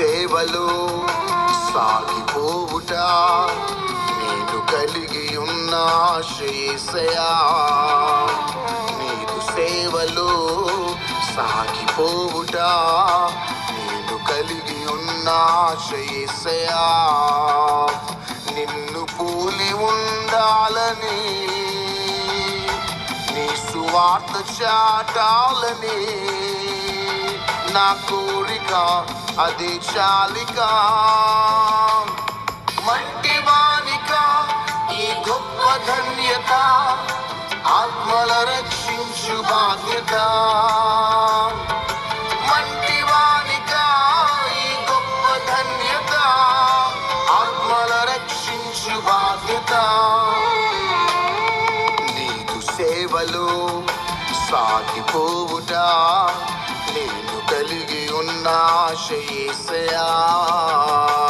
సేవలో సాగిపోవుట. నేను కలిగి ఉన్న శ్రీశయా నీదు సేవలో సాగిపోవుట. నేను కలిగి ఉన్న శ్రీశయా నిన్ను పోలి ఉండాలని నీ సువార్త చాటాలని నా కోరిక అది చాలిక మంటి వానిక ఈ గొప్ప ధన్యత ఆత్మల రక్షించు బాధ్యత. మంటి వానిక ఈ గొప్ప ధన్యత ఆత్మల రక్షించు బాధ్యత. నీకు సేవలో సాగిపోవుట నేను కలిగి ఉన్న. ఆశయేసయా నిన్ను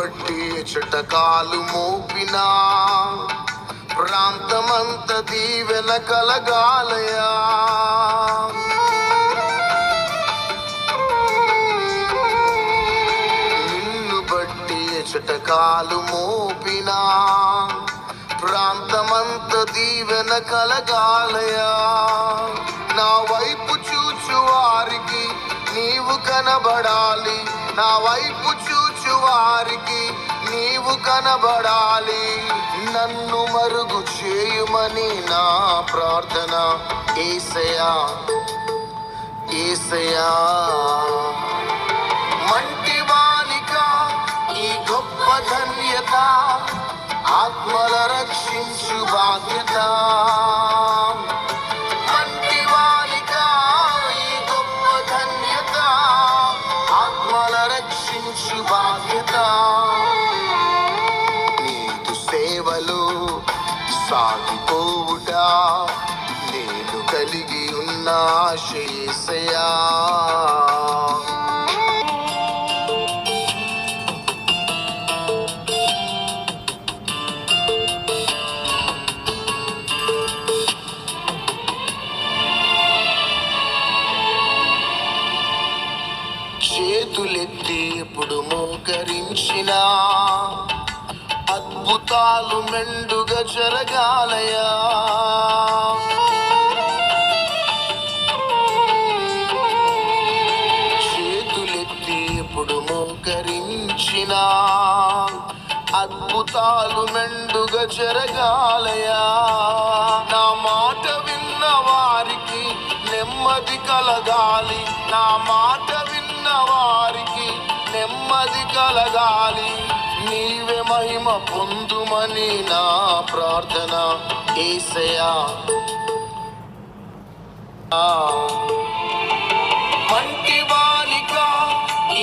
బట్టి చుటకాలు మోపినా ప్రాంతమంత దీవెన కలగాలయా. నిన్ను బట్టి చుటకాలు మోపినా ప్రాంతమంత దీవెన కలగాలయా. నా వైపు చూచు వారికి నీవు కనబడాలి నా వైపు చూచు వారికి నీవు కనబడాలి. నన్ను మరుగు చేయుమని నా ప్రార్థన. ఏసయా ఏసయా నేను కలిగి ఉన్న శేషయా చేతులెత్తి ఎప్పుడు మోకరించినా అద్భుతాలు మెండుగా జరగాలయా. చేతులెత్తి ఎప్పుడు మోకరించిన అద్భుతాలు మెండుగా జరగాలయా. నా మాట విన్న వారికి నెమ్మది కలగాలి. నా మాట విన్న వారికి నెమ్మది కలగాలి. నీవే మహిమ పొందుమని నా ప్రార్థన ఏసయా మంటి